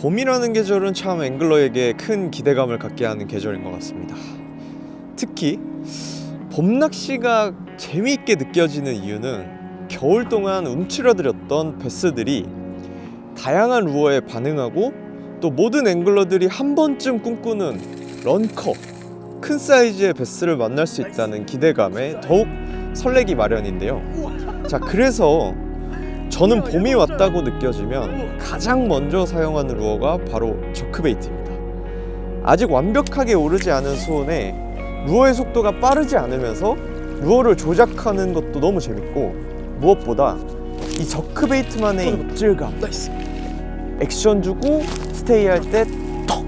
봄이라는 계절은 참 앵글러에게 큰 기대감을 갖게 하는 계절인 것 같습니다. 특히 봄 낚시가 재미있게 느껴지는 이유는 겨울 동안 움츠러들었던 베스들이 다양한 루어에 반응하고 또 모든 앵글러들이 한 번쯤 꿈꾸는 런커 큰 사이즈의 베스를 만날 수 있다는 기대감에 더욱 설레기 마련인데요. 자 그래서 저는 봄이 왔다고 느껴지면 가장 먼저 사용하는 루어가 바로 저크베이트입니다. 아직 완벽하게 오르지 않은 수온에 루어의 속도가 빠르지 않으면서 루어를 조작하는 것도 너무 재밌고 무엇보다 이 저크베이트만의 입질감 액션 주고 스테이 할 때 턱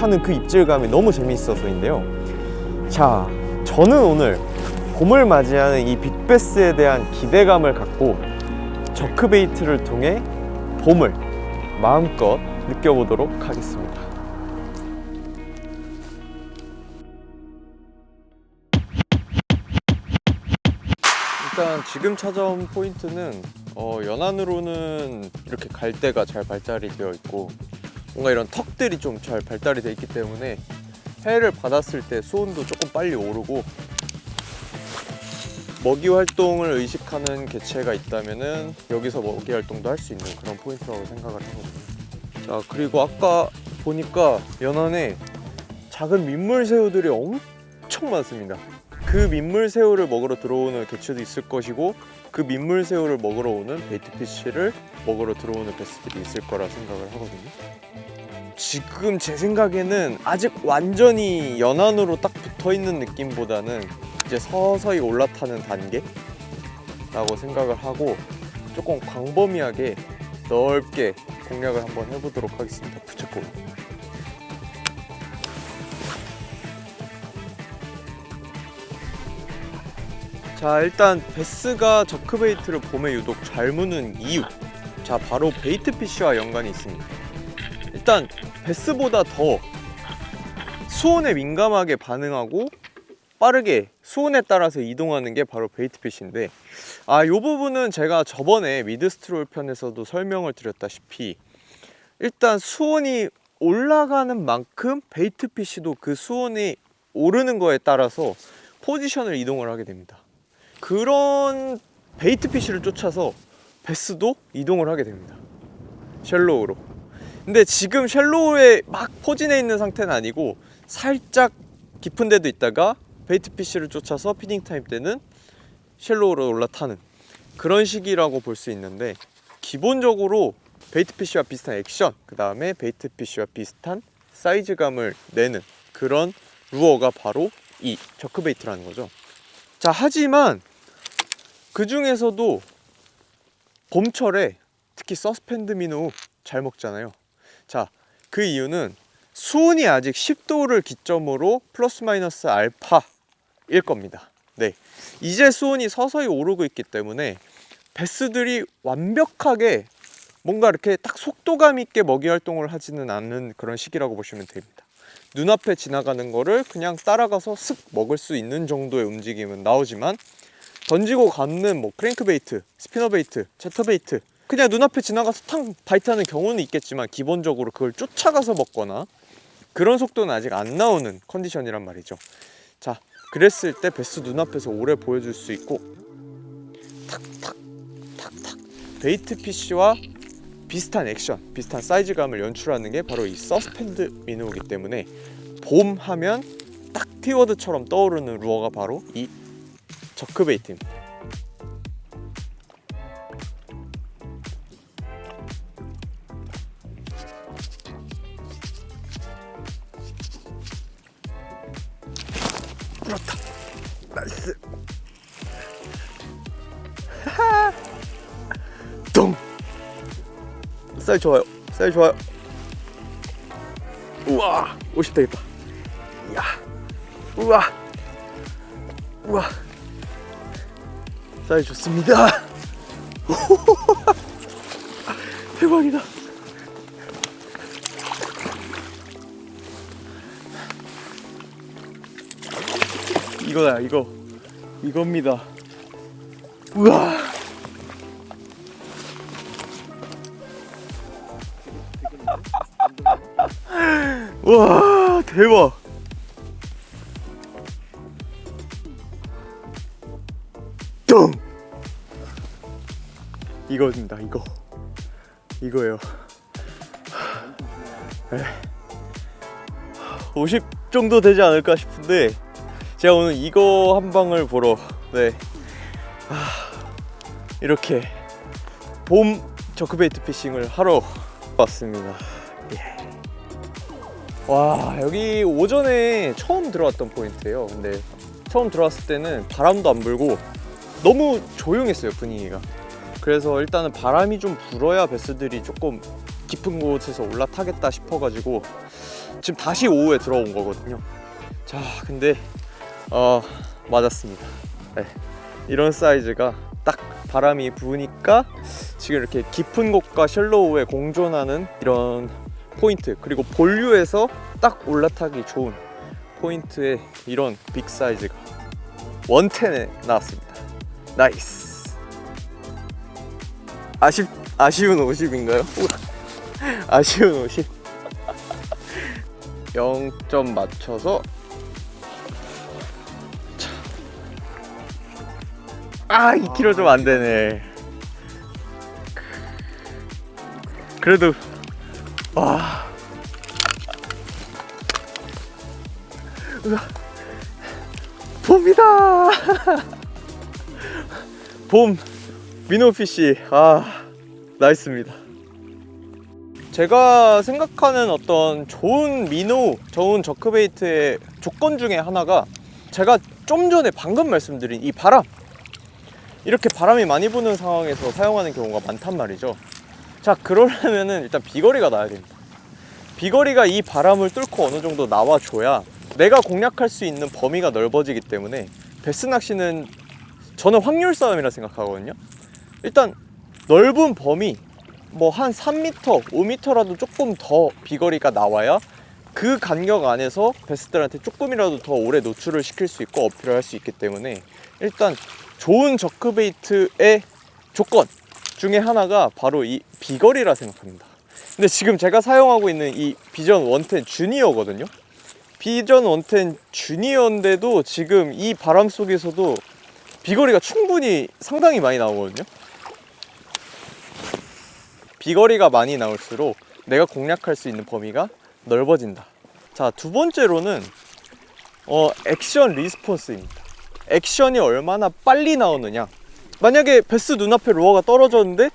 하는 그 입질감이 너무 재미있어서인데요 자 저는 오늘 봄을 맞이하는 이 빅베스에 대한 기대감을 갖고 저크베이트를 통해 봄을 마음껏 느껴보도록 하겠습니다. 일단 지금 찾아온 포인트는 어, 연안으로는 이렇게 갈대가 잘 발달이 되어 있고 뭔가 이런 턱들이 좀 잘 발달이 되어 있기 때문에 해를 받았을 때 수온도 조금 빨리 오르고 먹이 활동을 의식하는 개체가 있다면은 여기서 먹이 활동도 할 수 있는 그런 포인트라고 생각을 하거든요. 자 그리고 아까 보니까 연안에 작은 민물 새우들이 엄청 많습니다. 그 민물 새우를 먹으러 들어오는 개체도 있을 것이고 그 민물 새우를 먹으러 오는 베이트피쉬를 먹으러 들어오는 베스들이 있을 거라 생각을 하거든요. 지금 제 생각에는 아직 완전히 연안으로 딱 붙어 있는 느낌보다는 이제 서서히 올라타는 단계라고 생각을 하고 조금 광범위하게 넓게 공략을 한번 해보도록 하겠습니다. 부채꼴. 자 일단 베스가 저크베이트를 봄에 유독 잘 무는 이유 자 바로 베이트 피쉬와 연관이 있습니다 일단 베스보다 더 수온에 민감하게 반응하고 빠르게 수온에 따라서 이동하는 게 바로 베이트피쉬인데 아, 요 부분은 제가 저번에 미드스트롤 편에서도 설명을 드렸다시피 일단 수온이 올라가는 만큼 베이트피쉬도 그 수온이 오르는 거에 따라서 포지션을 이동을 하게 됩니다. 그런 베이트피쉬를 쫓아서 베스도 이동을 하게 됩니다. 쉘로우로. 근데 지금 쉘로우에 막 포진해 있는 상태는 아니고 살짝 깊은 데도 있다가 베이트 피쉬를 쫓아서 피딩 타임 때는 쉘로우로 올라타는 그런 시기라고 볼 수 있는데 기본적으로 베이트 피쉬와 비슷한 액션 그 다음에 베이트 피쉬와 비슷한 사이즈감을 내는 그런 루어가 바로 이 저크베이트라는 거죠. 자 하지만 그 중에서도 봄철에 특히 서스펜드 미노 잘 먹잖아요. 자 그 이유는 수온이 아직 10도를 기점으로 플러스 마이너스 알파 일 겁니다. 네. 이제 수온이 서서히 오르고 있기 때문에 베스들이 완벽하게 뭔가 이렇게 딱 속도감 있게 먹이 활동을 하지는 않는 그런 시기라고 보시면 됩니다. 눈앞에 지나가는 거를 그냥 따라가서 슥 먹을 수 있는 정도의 움직임은 나오지만 던지고 감는 뭐 크랭크베이트, 스피너베이트, 채터베이트 그냥 눈앞에 지나가서 탕 바이트하는 경우는 있겠지만 기본적으로 그걸 쫓아가서 먹거나 그런 속도는 아직 안 나오는 컨디션이란 말이죠. 자, 그랬을 때 베스 눈앞에서 오래 보여줄 수 있고 탁탁 탁탁 베이트 피쉬와 비슷한 액션, 비슷한 사이즈감을 연출하는 게 바로 이 서스펜드 미노우기 때문에 봄 하면 딱 키워드처럼 떠오르는 루어가 바로 이 저크베이트입니다. 그렇다. 나이스. 동. 사이 좋아요. 사이 좋아요. 우와, 50 되겠다. 야, 우와, 우와. 사이 좋습니다. 대박이다. 이거다 이거. 이겁니다. 우와! 와 대박! 뚱! 이거입니다 이거. 이거예요. 에. 50 정도 되지 않을까 싶은데 제가 오늘 이거 한 방을 보러 네. 아, 이렇게 봄 저크베이트 피싱을 하러 왔습니다. 예. 와 여기 오전에 처음 들어왔던 포인트예요. 근데 처음 들어왔을 때는 바람도 안 불고 너무 조용했어요 분위기가. 그래서 일단은 바람이 좀 불어야 베스들이 조금 깊은 곳에서 올라타겠다 싶어가지고 지금 다시 오후에 들어온 거거든요. 자 근데 어 맞았습니다. 네. 이런 사이즈가 딱 바람이 부니까 지금 이렇게 깊은 곳과 셜로우에 공존하는 이런 포인트 그리고 본류에서 딱 올라타기 좋은 포인트의 이런 빅 사이즈가 원텐에 나왔습니다. 나이스. 아쉽, 아쉬운 50인가요? 아쉬운 50 0점 맞춰서 아 2kg 좀 안 되네. 그래도 와. 으아. 봄이다. 봄 미노피시 아 나이스입니다. 제가 생각하는 어떤 좋은 민호, 좋은 저크베이트의 조건 중에 하나가 제가 좀 전에 방금 말씀드린 이 바람 이렇게 바람이 많이 부는 상황에서 사용하는 경우가 많단 말이죠. 자 그러려면은 일단 비거리가 나야 됩니다. 비거리가 이 바람을 뚫고 어느 정도 나와줘야 내가 공략할 수 있는 범위가 넓어지기 때문에 베스 낚시는 저는 확률 싸움이라 생각하거든요. 일단 넓은 범위 뭐 한 3m, 5m라도 조금 더 비거리가 나와야 그 간격 안에서 베스들한테 조금이라도 더 오래 노출을 시킬 수 있고 어필을 할 수 있기 때문에 일단 좋은 저크베이트의 조건 중에 하나가 바로 이 비거리라 생각합니다. 근데 지금 제가 사용하고 있는 이 비전 110 주니어거든요. 비전 110 주니어인데도 지금 이 바람 속에서도 비거리가 충분히 상당히 많이 나오거든요. 비거리가 많이 나올수록 내가 공략할 수 있는 범위가 넓어진다. 자, 두 번째로는 어, 액션 리스폰스입니다. 액션이 얼마나 빨리 나오느냐. 만약에 베스 눈앞에 로어가 떨어졌는데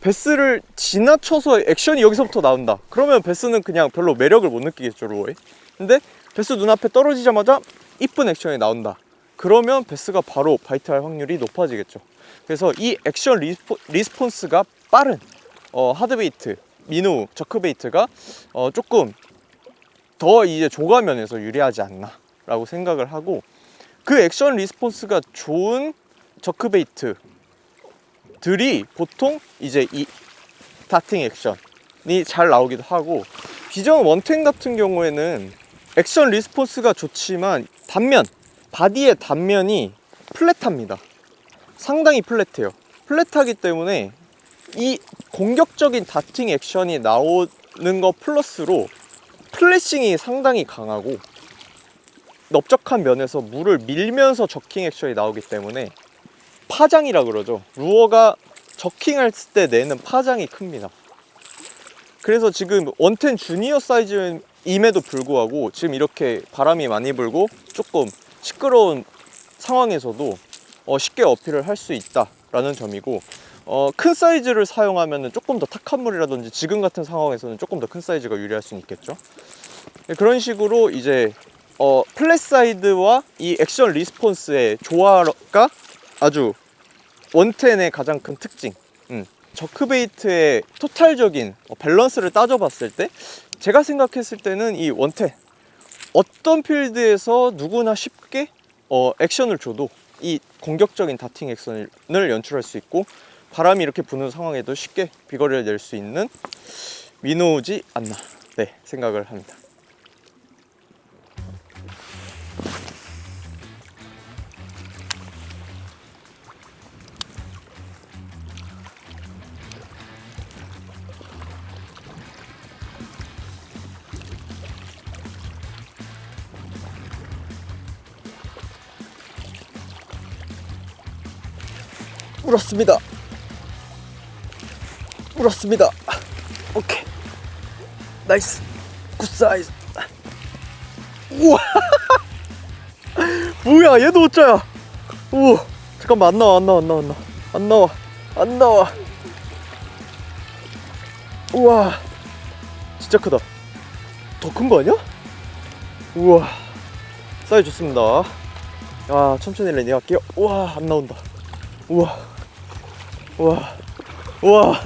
베스를 지나쳐서 액션이 여기서부터 나온다. 그러면 베스는 그냥 별로 매력을 못 느끼겠죠, 로어에. 근데 베스 눈앞에 떨어지자마자 이쁜 액션이 나온다. 그러면 베스가 바로 바이트할 확률이 높아지겠죠. 그래서 이 액션 리스포, 리스폰스가 빠른 어, 하드베이트, 민우, 저크베이트가 어, 조금 더 이제 조가면에서 유리하지 않나 라고 생각을 하고 그 액션 리스폰스가 좋은 저크베이트들이 보통 이제 이 다팅 액션이 잘 나오기도 하고 비전 원탱 같은 경우에는 액션 리스폰스가 좋지만 단면 바디의 단면이 플랫합니다. 상당히 플랫해요. 플랫하기 때문에 이 공격적인 다팅 액션이 나오는 거 플러스로 플래싱이 상당히 강하고 넓적한 면에서 물을 밀면서 저킹 액션이 나오기 때문에 파장이라 그러죠. 루어가 저킹할 때 내는 파장이 큽니다. 그래서 지금 원텐 주니어 사이즈임에도 불구하고 지금 이렇게 바람이 많이 불고 조금 시끄러운 상황에서도 어, 쉽게 어필을 할 수 있다라는 점이고 어, 큰 사이즈를 사용하면 조금 더 탁한 물이라든지 지금 같은 상황에서는 조금 더 큰 사이즈가 유리할 수 있겠죠. 네, 그런 식으로 이제 어, 플랫 사이드와 이 액션 리스폰스의 조화가 아주 원텐의 가장 큰 특징. 음. 저크베이트의 토탈적인 어, 밸런스를 따져봤을 때 제가 생각했을 때는 이 원텐 어떤 필드에서 누구나 쉽게 어, 액션을 줘도 이 공격적인 다팅 액션을 연출할 수 있고 바람이 이렇게 부는 상황에도 쉽게 비거리를 낼 수 있는 민호지 않나 네 생각을 합니다. 물었습니다. 물었습니다. 오케이. 나이스. 굿 사이즈. 우와. 뭐야, 얘도 오짜야. 우와. 잠깐만 안 나와, 안 나와, 안 나와, 안 나와. 안 나와. 안 나와. 우와. 진짜 크다. 더 큰 거 아니야? 우와. 사이즈 좋습니다. 아, 천천히 랜딩 할게요. 우와, 안 나온다. 우와. 우와. 우와.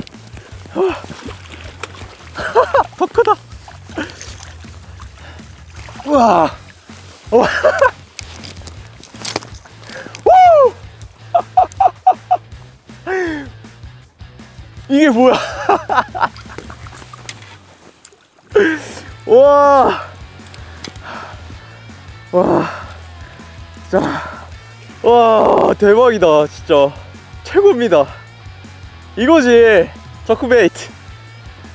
더 크다. 우와. 우와. 우! 이게 뭐야? 와. 와. 자. 와, 대박이다, 진짜. 최고입니다. 이거지. 저크베이트.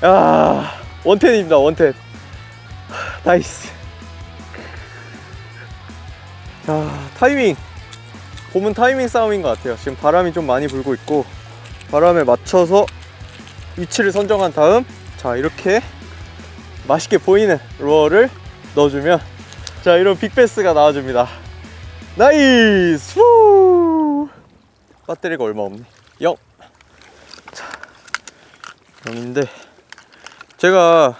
야, 원텐입니다, 원텐. 나이스. 자, 타이밍. 봄은 타이밍 싸움인 것 같아요. 지금 바람이 좀 많이 불고 있고, 바람에 맞춰서 위치를 선정한 다음, 자, 이렇게 맛있게 보이는 루어를 넣어주면, 자, 이런 빅베스가 나와줍니다. 나이스! 후! 배터리가 얼마 없네. 0. 자, 0인데, 제가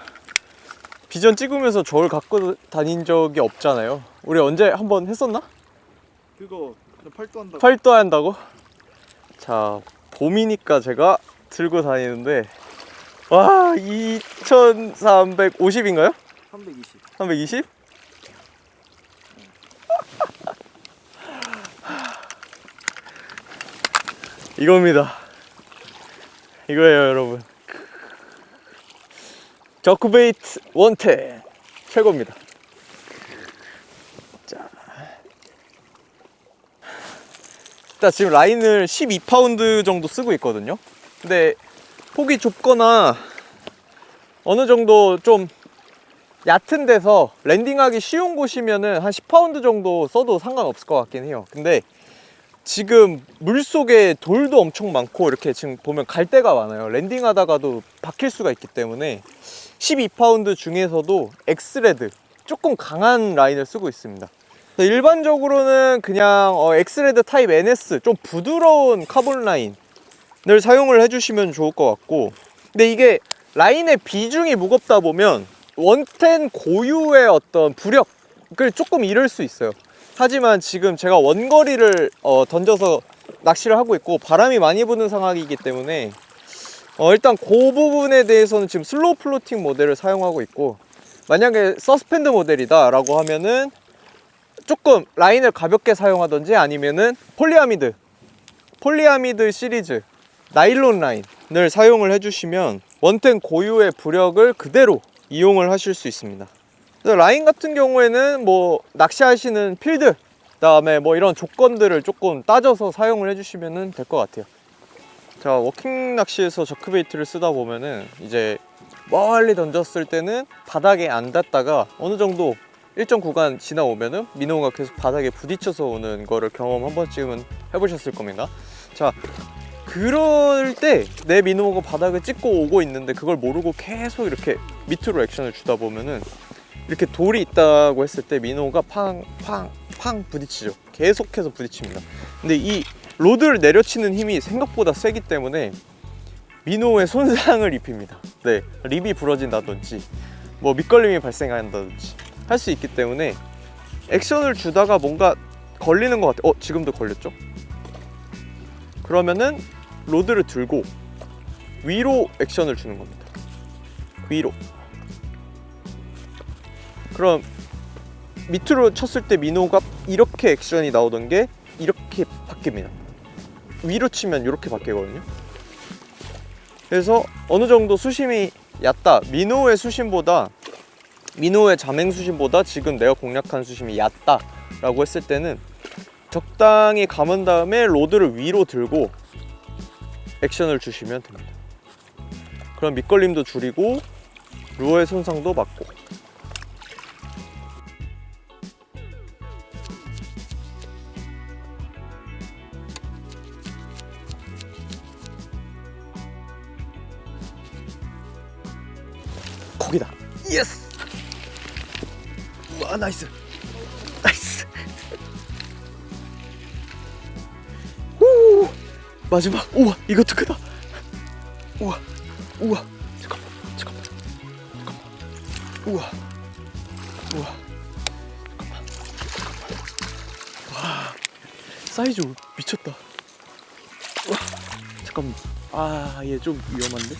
비전 찍으면서 저울 갖고 다닌 적이 없잖아요. 우리 언제 한번 했었나? 그거 팔도 한다고 팔도 한다고? 자, 봄이니까 제가 들고 다니는데, 와, 2350인가요? 320 320? 이겁니다. 이거예요, 여러분. 저크베이트 원테 최고입니다. 자, 일단 지금 라인을 12파운드 정도 쓰고 있거든요. 근데 폭이 좁거나 어느 정도 좀 얕은 데서 랜딩하기 쉬운 곳이면은 한 10파운드 정도 써도 상관없을 것 같긴 해요. 근데 지금 물 속에 돌도 엄청 많고 이렇게 지금 보면 갈대가 많아요. 랜딩하다가도 박힐 수가 있기 때문에 12파운드 중에서도 엑스레드 조금 강한 라인을 쓰고 있습니다. 일반적으로는 그냥 어, 엑스레드 타입 NS 좀 부드러운 카본 라인을 사용을 해주시면 좋을 것 같고 근데 이게 라인의 비중이 무겁다 보면 원텐 고유의 어떤 부력을 조금 잃을 수 있어요. 하지만 지금 제가 원거리를 어, 던져서 낚시를 하고 있고 바람이 많이 부는 상황이기 때문에 어, 일단 그 부분에 대해서는 지금 슬로우 플로팅 모델을 사용하고 있고 만약에 서스펜드 모델이다 라고 하면은 조금 라인을 가볍게 사용하던지 아니면은 폴리아미드 폴리아미드 시리즈 나일론 라인을 사용을 해주시면 원텐 고유의 부력을 그대로 이용을 하실 수 있습니다. 라인 같은 경우에는 뭐 낚시하시는 필드, 그 다음에 뭐 이런 조건들을 조금 따져서 사용을 해주시면 될 것 같아요. 자 워킹 낚시에서 저크베이트를 쓰다 보면은 이제 멀리 던졌을 때는 바닥에 안 닿다가 어느 정도 일정 구간 지나오면은 민호가 계속 바닥에 부딪혀서 오는 거를 경험 한 번쯤은 해보셨을 겁니다. 자 그럴 때 내 민호가 바닥을 찍고 오고 있는데 그걸 모르고 계속 이렇게 밑으로 액션을 주다 보면은 이렇게 돌이 있다고 했을 때 민호가 팡 팡 팡 부딪히죠. 계속해서 부딪힙니다. 근데 이 로드를 내려치는 힘이 생각보다 세기 때문에 민호에 손상을 입힙니다. 네, 립이 부러진다든지 뭐 밑걸림이 발생한다든지 할 수 있기 때문에 액션을 주다가 뭔가 걸리는 것 같아. 어, 지금도 걸렸죠? 그러면은 로드를 들고 위로 액션을 주는 겁니다. 위로. 그럼 밑으로 쳤을 때 민호가 이렇게 액션이 나오던 게 이렇게 바뀝니다. 위로 치면 이렇게 바뀌거든요. 그래서 어느 정도 수심이 얕다. 민호의 수심보다 민호의 자맹 수심보다 지금 내가 공략한 수심이 얕다 라고 했을 때는 적당히 감은 다음에 로드를 위로 들고 액션을 주시면 됩니다. 그럼 밑걸림도 줄이고 루어의 손상도 막고 두 개다. 예스. 와 나이스. 나이스. 오 마지막. 우와 이것도 크다. 우와 우와 잠깐만 잠깐만 잠깐만 우와 우와 잠깐만 잠깐만 와 사이즈 미쳤다. 와 잠깐만 아 얘 좀 위험한데.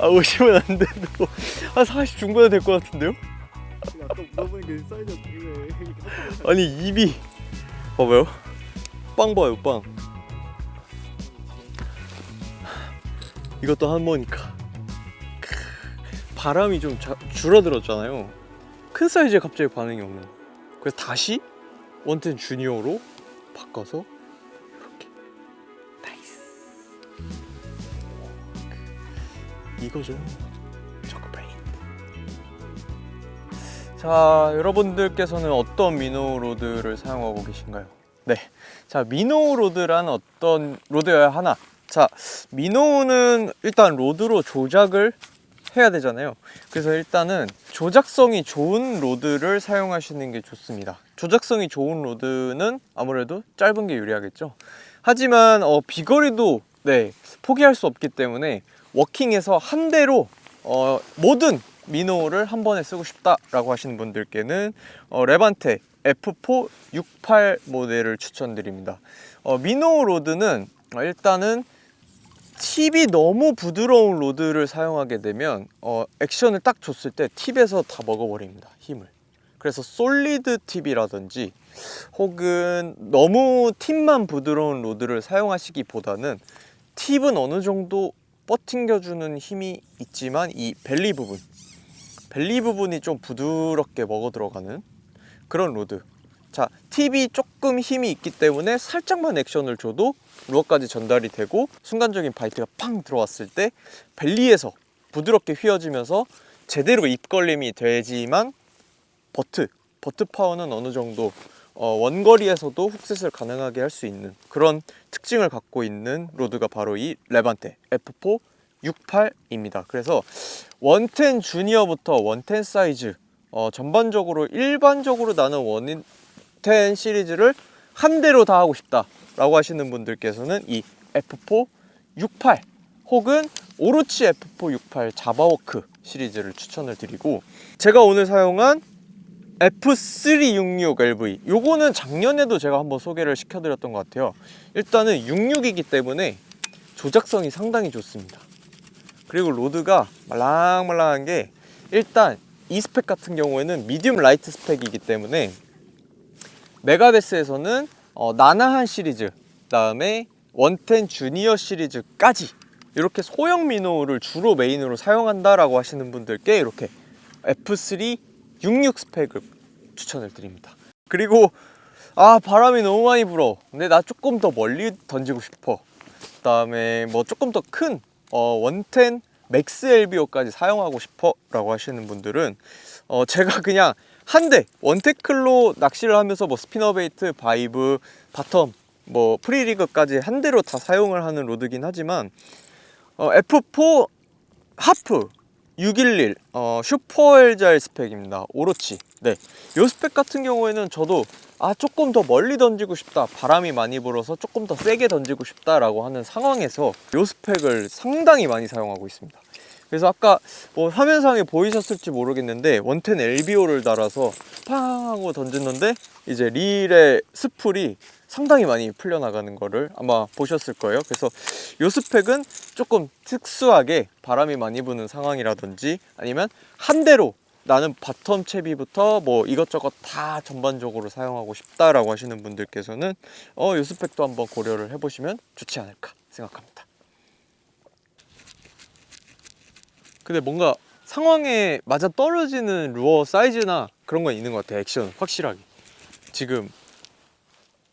아 오시면 안 돼도 한 40 중반에 될것 같은데요? 아까 물어보니까 사이즈가 되게 아니 입이. 봐봐요. 빵 봐요 빵. 이것도 한모니까. 크, 바람이 좀 자- 줄어들었잖아요. 큰 사이즈에 갑자기 반응이 오는. 그래서 다시 원텐 주니어로 바꿔서 이거죠 초코페인트 자 여러분들께서는 어떤 미노로드를 사용하고 계신가요? 네, 자 미노로드란 어떤 로드여야 하나? 자 미노는 일단 로드로 조작을 해야 되잖아요. 그래서 일단은 조작성이 좋은 로드를 사용하시는 게 좋습니다. 조작성이 좋은 로드는 아무래도 짧은 게 유리하겠죠. 하지만 어, 비거리도 네 포기할 수 없기 때문에 워킹에서 한 대로 어, 모든 미노를 한 번에 쓰고 싶다라고 하시는 분들께는 어, 레반테 F4 68 모델을 추천드립니다. 어, 미노 로드는 어, 일단은 팁이 너무 부드러운 로드를 사용하게 되면 어, 액션을 딱 줬을 때 팁에서 다 먹어버립니다 힘을. 그래서 솔리드 팁이라든지 혹은 너무 팁만 부드러운 로드를 사용하시기보다는 팁은 어느 정도 뻗팅겨주는 힘이 있지만 이 벨리 부분. 벨리 부분이 좀 부드럽게 먹어 들어가는 그런 로드. 자 팁이 조금 힘이 있기 때문에 살짝만 액션을 줘도 루어까지 전달이 되고 순간적인 바이트가 팡 들어왔을 때 벨리에서 부드럽게 휘어지면서 제대로 입걸림이 되지만 버트 버트 파워는 어느 정도 어, 원거리에서도 훅셋을 가능하게 할 수 있는 그런 특징을 갖고 있는 로드가 바로 이 레반테 F4 68입니다. 그래서 원텐 주니어부터 원텐 사이즈 어, 전반적으로 일반적으로 나는 원텐 시리즈를 한 대로 다 하고 싶다라고 하시는 분들께서는 이 F4 68 혹은 오로치 F4 68 자바워크 시리즈를 추천을 드리고 제가 오늘 사용한 F366LV 요거는 작년에도 제가 한번 소개를 시켜드렸던 것 같아요. 일단은 66이기 때문에 조작성이 상당히 좋습니다. 그리고 로드가 말랑말랑한 게 일단 이 스펙 같은 경우에는 미디움 라이트 스펙이기 때문에 메가베스에서는 어, 나나한 시리즈 그다음에 원텐 주니어 시리즈까지 이렇게 소형 미노를 주로 메인으로 사용한다라고 하시는 분들께 이렇게 F3 66 스펙을 추천을 드립니다. 그리고 아 바람이 너무 많이 불어. 근데 나 조금 더 멀리 던지고 싶어. 그 다음에 뭐 조금 더큰 어, 원텐 맥스 LBO까지 사용하고 싶어 라고 하시는 분들은 어, 제가 그냥 한 대 원테클로 낚시를 하면서 뭐 스피너 베이트, 바이브, 바텀, 뭐 프리리그까지 한 대로 다 사용을 하는 로드긴 하지만 어, F4 하프 611 어, 슈퍼 엘잘 스펙입니다. 오로치. 네. 요 스펙 같은 경우에는 저도 아 조금 더 멀리 던지고 싶다. 바람이 많이 불어서 조금 더 세게 던지고 싶다 라고 하는 상황에서 요 스펙을 상당히 많이 사용하고 있습니다. 그래서 아까 뭐 화면상에 보이셨을지 모르겠는데 원텐 LBO를 달아서 팡 하고 던졌는데 이제 릴의 스풀이 상당히 많이 풀려나가는 거를 아마 보셨을 거예요. 그래서 요 스펙은 조금 특수하게 바람이 많이 부는 상황이라든지 아니면 한 대로 나는 바텀 채비부터 뭐 이것저것 다 전반적으로 사용하고 싶다라고 하시는 분들께서는 어, 요 스펙도 한번 고려를 해보시면 좋지 않을까 생각합니다. 근데 뭔가 상황에 맞아 떨어지는 루어 사이즈나 그런 건 있는 것 같아요. 액션 확실하게. 지금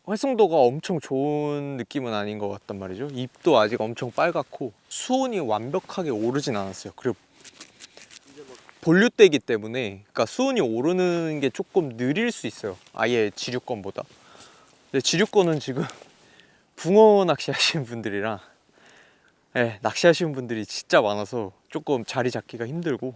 활성도가 엄청 좋은 느낌은 아닌 것 같단 말이죠. 입도 아직 엄청 빨갛고 수온이 완벽하게 오르진 않았어요. 그리고 본류대기 때문에 그러니까 수온이 오르는 게 조금 느릴 수 있어요. 아예 지류권보다. 네, 지류권은 지금 붕어 낚시 하시는 분들이랑 네, 낚시하시는 분들이 진짜 많아서 조금 자리 잡기가 힘들고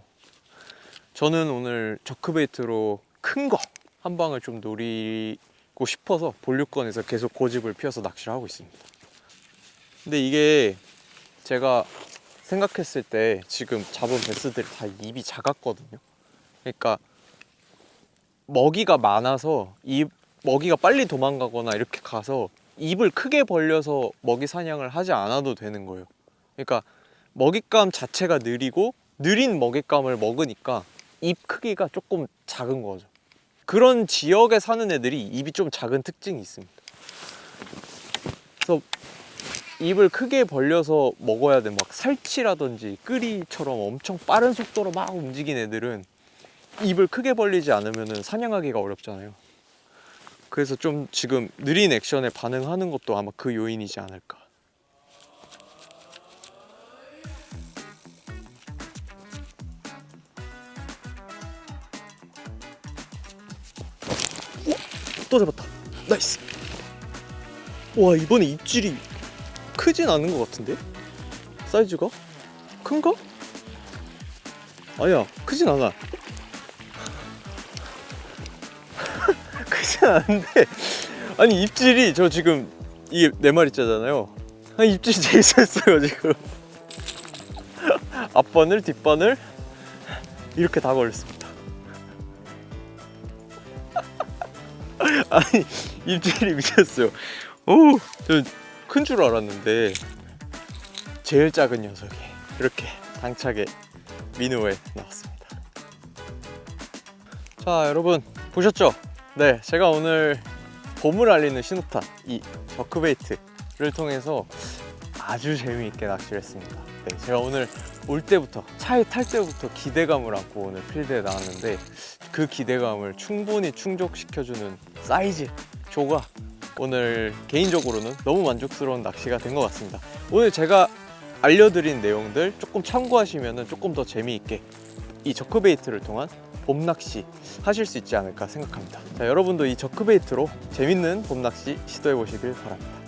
저는 오늘 저크베이트로 큰 거 한 방을 좀 노리고 싶어서 본류권에서 계속 고집을 피워서 낚시를 하고 있습니다. 근데 이게 제가 생각했을 때 지금 잡은 베스들이 다 입이 작았거든요. 그러니까 먹이가 많아서 이 먹이가 빨리 도망가거나 이렇게 가서 입을 크게 벌려서 먹이 사냥을 하지 않아도 되는 거예요. 그러니까 먹잇감 자체가 느리고 느린 먹잇감을 먹으니까 입 크기가 조금 작은 거죠. 그런 지역에 사는 애들이 입이 좀 작은 특징이 있습니다. 그래서 입을 크게 벌려서 먹어야 돼. 막 살치라든지 끄리처럼 엄청 빠른 속도로 막 움직인 애들은 입을 크게 벌리지 않으면 사냥하기가 어렵잖아요. 그래서 좀 지금 느린 액션에 반응하는 것도 아마 그 요인이지 않을까. 또 잡았다. 나이스. 와 이번에 입질이 크진 않은 것 같은데? 사이즈가? 큰가? 아니야 크진 않아 크진 않은데 아니 입질이 저 지금 이게 네 마리짜잖아요 아니 입질이 제일 셌어요 지금 앞바늘 뒷바늘 이렇게 다 걸렸습니다 아니 입질이 미쳤어요 오저큰 줄 알았는데 제일 작은 녀석이 이렇게 당차게 민우에 나왔습니다. 자 여러분 보셨죠? 네 제가 오늘 봄을 알리는 신호탄 이 저크베이트를 통해서 아주 재미있게 낚시를 했습니다. 네 제가 오늘 올 때부터 차에 탈 때부터 기대감을 안고 오늘 필드에 나왔는데 그 기대감을 충분히 충족시켜주는 사이즈 조가 오늘 개인적으로는 너무 만족스러운 낚시가 된 것 같습니다. 오늘 제가 알려드린 내용들 조금 참고하시면 조금 더 재미있게 이 저크베이트를 통한 봄낚시 하실 수 있지 않을까 생각합니다. 자, 여러분도 이 저크베이트로 재밌는 봄낚시 시도해 보시길 바랍니다.